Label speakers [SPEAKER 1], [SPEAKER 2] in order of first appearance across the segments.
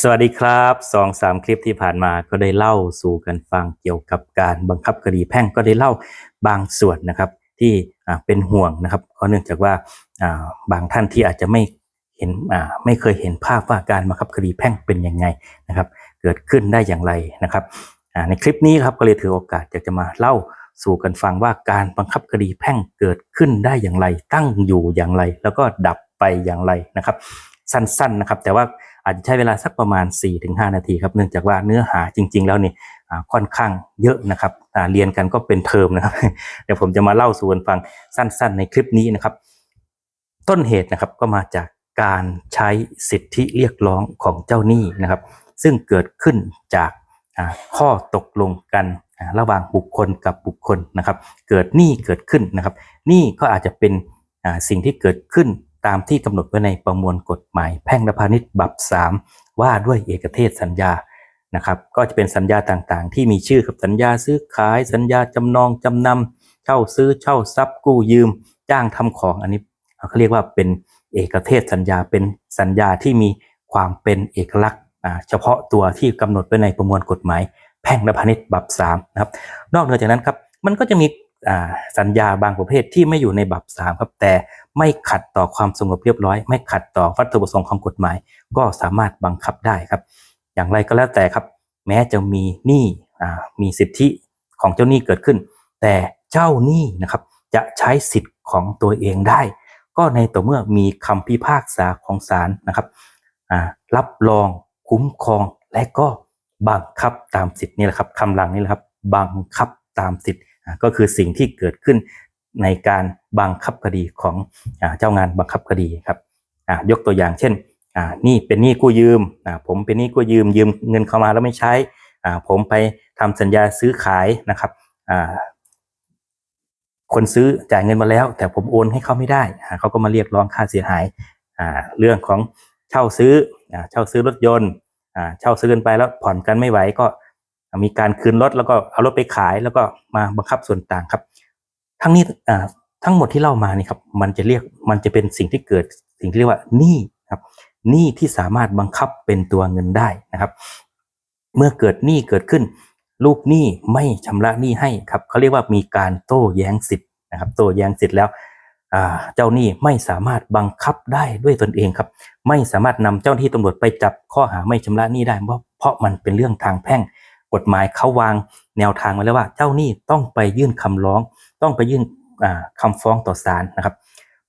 [SPEAKER 1] สวัสดีครับสองสามคลิปที่ผ่านมาก็ได้เล่าสู่กันฟังเกี่ยวกับการบังคับคดีแพ่งก็ได้เล่าบางส่วนนะครับ ที่เป็นห่วงนะครับเพราะเนื่องจากว่าบางท่านที่อาจจะไม่เห็นไม่เคยเห็นภาพว่าการบังคับคดีแพ่งเป็นยังไงนะครับ เกิดขึ้นได้อย่างไรนะครับในคลิปนี้ครับก็เลยถือโอกาสอยากจะมาเล่าสู่กันฟังว่าการบังคับคดีแพ่งเกิดขึ้นได้อย่างไร ตั้งอยู่อย่างไร แล้วก็ดับไปอย่างไรนะครับ สั้นๆนะครับแต่ว่าอาจจะใช้เวลาสักประมาณ 4-5 นาทีครับเนื่องจากว่าเนื้อหาจริง ๆ แล้วนี่ค่อนข้างเยอะนะครับเรียนกันก็เป็นเทอมนะครับเดี๋ยวผมจะมาเล่าสู่กันฟังสั้น ๆ ในคลิปนี้นะครับ ต้นเหตุนะครับก็มาจากการใช้สิทธิเรียกร้องของเจ้าหนี้นะครับ ซึ่งเกิดขึ้นจากข้อตกลงกันระหว่างบุคคลกับบุคคลนะครับ เกิดหนี้เกิดขึ้นนะครับหนี้ก็อาจจะเป็นสิ่งที่เกิดขึ้น ตามที่กำหนดไว้ในประมวลกฎหมาย แพ่งและพาณิชย์บับ3ว่าด้วยเอกเทศสัญญานะครับก็จะเป็นสัญญาต่างๆ ที่มีชื่อกับสัญญาซื้อขาย สัญญาจำนองจำนำเช่าซื้อเช่าทรัพย์กู้ยืม จ้างทำของอันนี้เขาเรียกว่าเป็นเอกเทศสัญญาเป็นสัญญาที่มีความเป็นเอกลักษณ์เฉพาะตัวที่กำหนดไว้ในประมวลกฎหมาย แพ่งและพาณิชย์บับ3นะครับนอกเหนือจากนั้นครับมันก็จะมี สัญญาบางประเภทที่ไม่อยู่ในบับ3ครับแต่ไม่ขัดต่อความสงบเรียบร้อย ไม่ขัดต่อวัตถุประสงค์ของกฎหมาย ก็สามารถบังคับได้ครับ อย่างไรก็แล้วแต่ครับ แม้จะมีหนี้มีสิทธิของเจ้าหนี้เกิดขึ้น แต่เจ้าหนี้นะครับจะใช้สิทธิ์ของตัวเองได้ ก็ในต่อเมื่อมีคำพิพากษาของศาลนะครับรับรองคุ้มครองและก็บังคับตามสิทธิ์นี่แหละครับคำหลังนี่แหละครับบังคับตามสิทธิ์ ก็คือสิ่งที่เกิดขึ้นในการบังคับคดีของอเจ้างานบังคับคดีครับยกตัวอย่างเช่นนี่เป็นหนี้กู้ยืมผมเป็นหนี้กู้ยืมยืมเงินเข้ามาแล้วไม่ใช้ผมไปทำสัญญาซื้อขายนะครับคนซื้อจ่ายเงินมาแล้ว แต่ผมโอนให้เขาไม่ได้เขาก็มาเรียกร้องค่าเสียหายเรื่องของเช่าซื้อเช่าซื้อรถยนต์เช่าซื้อกันไปแล้วผ่อนกันไม่ไหวก็ มีการคืนรถแล้วก็เอารถไปขายแล้วก็มาบังคับส่วนต่างครับ ทั้งนี้ทั้งหมดที่เล่ามานี่ครับ มันจะเรียกมันจะเป็นสิ่งที่เกิดสิ่งที่เรียกว่าหนี้ครับหนี้ที่สามารถบังคับเป็นตัวเงินได้นะครับ เมื่อเกิดหนี้เกิดขึ้น ลูกหนี้ไม่ชำระหนี้ให้ครับเขาเรียกว่ามีการโต้แย้งสิทธิ์นะครับ โต้แย้งสิทธิ์แล้วเจ้าหนี้ไม่สามารถบังคับได้ด้วยตนเองครับ ไม่สามารถนำเจ้าหน้าที่ตำรวจไปจับข้อหาไม่ชำระหนี้ได้เพราะเพราะมันเป็นเรื่องทางแพ่ง กฎหมายเขาวางแนวทางไว้แล้วว่าเจ้าหนี้ต้องไปยื่นคำร้อง ต้องไปยื่นอ่าคำฟ้องต่อศาลนะครับ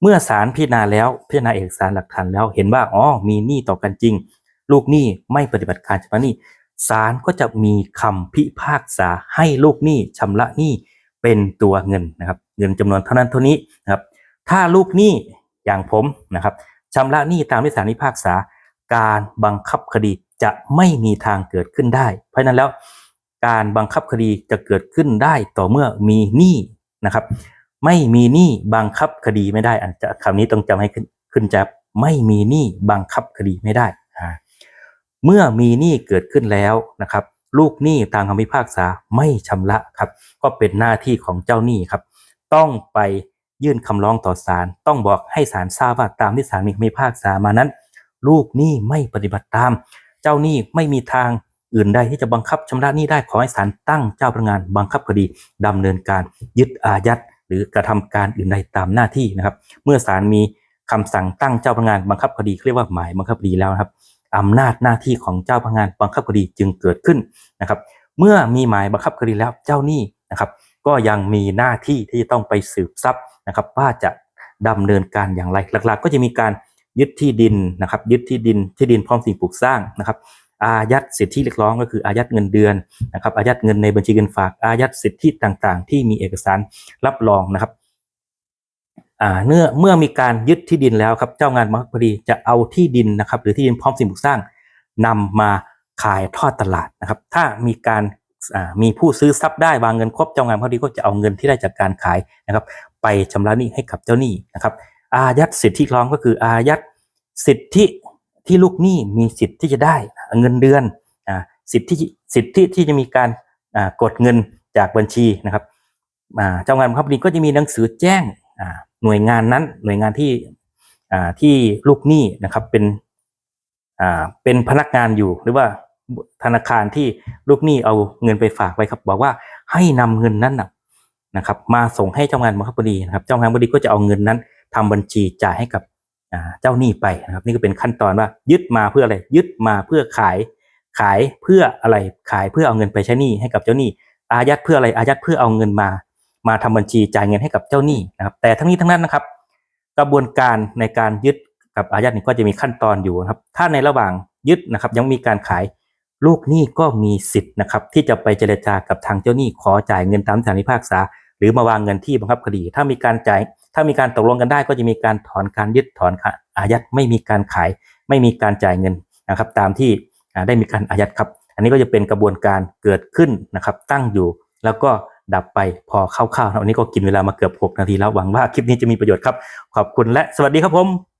[SPEAKER 1] เมื่อศาลพิจารณาแล้วพิจารณาเอกสารหลักฐานแล้วเห็นว่าอ๋อมีหนี้ต่อกันจริง ลูกหนี้ไม่ปฏิบัติการชำระหนี้ศาลก็จะมีคำพิพากษาให้ลูกหนี้ชำระหนี้เป็นตัวเงินนะครับ เงินจำนวนเท่านั้นเท่านี้นะครับ ถ้าลูกหนี้อย่างผมนะครับชำระหนี้ตามที่ศาลพิพากษา การบังคับคดี จะไม่มีทางเกิดขึ้นได้ เพราะนั้นแล้วการบังคับคดีจะเกิดขึ้นได้ต่อเมื่อมีหนี้นะครับ ไม่มีหนี้บังคับคดีไม่ได้อาจจะคำนี้ต้องจำให้ขึ้นขึ้นจะไม่มีหนี้บังคับคดีไม่ได้เมื่อมีหนี้เกิดขึ้นแล้วนะครับ ลูกหนี้ตามคำพิพากษาไม่ชำระครับ ก็เป็นหน้าที่ของเจ้าหนี้ครับ ต้องไปยื่นคำร้องต่อศาลต้องบอกให้ศาลทราบว่าตามที่ศาลมีคำพิพากษามานั้น ลูกหนี้ไม่ปฏิบัติตาม เจ้าหนี้ไม่มีทางอื่นใดที่จะบังคับชำระหนี้ได้ขอให้ศาลตั้งเจ้าพนักงานบังคับคดีดำเนินการยึดอายัดหรือกระทำการอื่นใดตามหน้าที่นะครับ เมื่อศาลมีคำสั่งตั้งเจ้าพนักงานบังคับคดีเรียกว่าหมายบังคับคดีแล้วนะครับอำนาจหน้าที่ของเจ้าพนักงานบังคับคดีจึงเกิดขึ้นนะครับ เมื่อมีหมายบังคับคดีแล้วเจ้าหนี้นะครับ ก็ยังมีหน้าที่ที่จะต้องไปสืบทรัพย์นะครับ ว่าจะดำเนินการอย่างไรหลักๆ ก็จะมีการ ยึดที่ดินนะครับ ยึดที่ดินที่ดินพร้อมสิ่งปลูกสร้างนะครับอายัดสิทธิเรียกร้องก็คืออายัดเงินเดือนนะครับอายัดเงินในบัญชีเงินฝากอายัดสิทธิต่างๆ ที่มีเอกสารรับรองนะครับอ่าเมื่อเมื่อมีการยึดที่ดินแล้วครับเจ้างานบังคับคดีจะเอาที่ดินนะครับ หรือที่ดินพร้อมสิ่งปลูกสร้างนำมาขายทอดตลาดนะครับ ถ้ามีการอ่ามีผู้ซื้อทรัพย์ได้วางเงินครบเจ้างานบัคคดีก็จะเอาเงินที่ได้จากการขายนะครับ ไปชำระหนี้ให้กับเจ้าหนี้นะครับ อายัดสิทธิร้องก็คืออายัด สิทธิที่ลูกหนี้มีสิทธิ์ที่จะได้เงินเดือนสิทธิสิทธิที่จะมีการกดเงินจากบัญชีนะครับอ่าเจ้างานบังคับคดีก็จะมีหนังสือแจ้งหน่วยงานนั้นหน่วยงานที่ที่ลูกหนี้นะครับเป็นเป็นพนักงานอยู่หรือว่าธนาคารที่ลูกหนี้เอาเงินไปฝากไว้ครับ บอกว่าให้นำเงินนั้นนะครับ มาส่งให้เจ้างานบังคับคดีนะครับ เจ้างานบังคับคดีก็จะเอาเงินนั้นทำบัญชีจ่ายให้กับ เจ้าหนี้ไปนะครับ นี่ก็เป็นขั้นตอนว่า ยึดมาเพื่ออะไร ยึดมาเพื่อขาย ขายเพื่ออะไรขายเพื่อเอาเงินไปใช้หนี้ให้กับเจ้าหนี้ อายัดเพื่ออะไรอายัดเพื่อเอาเงินมา มาทำบัญชีจ่ายเงินให้กับเจ้าหนี้นะครับ แต่ทั้งนี้ทั้งนั้นนะครับ กระบวนการในการยึดกับอายัดนี่ก็จะมีขั้นตอนอยู่นะครับ ถ้าในระหว่างยึดนะครับ ยังมีการขายลูกหนี้ก็มีสิทธิ์นะครับ ที่จะไปเจรจากับทางเจ้าหนี้ขอจ่ายเงินตามสถานพิพากษา หรือมาวางเงินที่บังคับคดี ถ้ามีการจ่าย ถ้ามีการตกลงกันได้ก็จะมีการถอนการยึดถอนการอายัดไม่มีการขาย ไม่มีการจ่ายเงินนะครับ ตามที่ได้มีการอายัดครับ อันนี้ก็จะเป็นกระบวนการเกิดขึ้นนะครับ ตั้งอยู่แล้วก็ดับไปพอคร่าวๆนะวันนี้ก็กินเวลามาเกือบ 6 นาทีแล้วหวังว่าคลิปนี้จะมีประโยชน์ครับ ขอบคุณและสวัสดีครับผม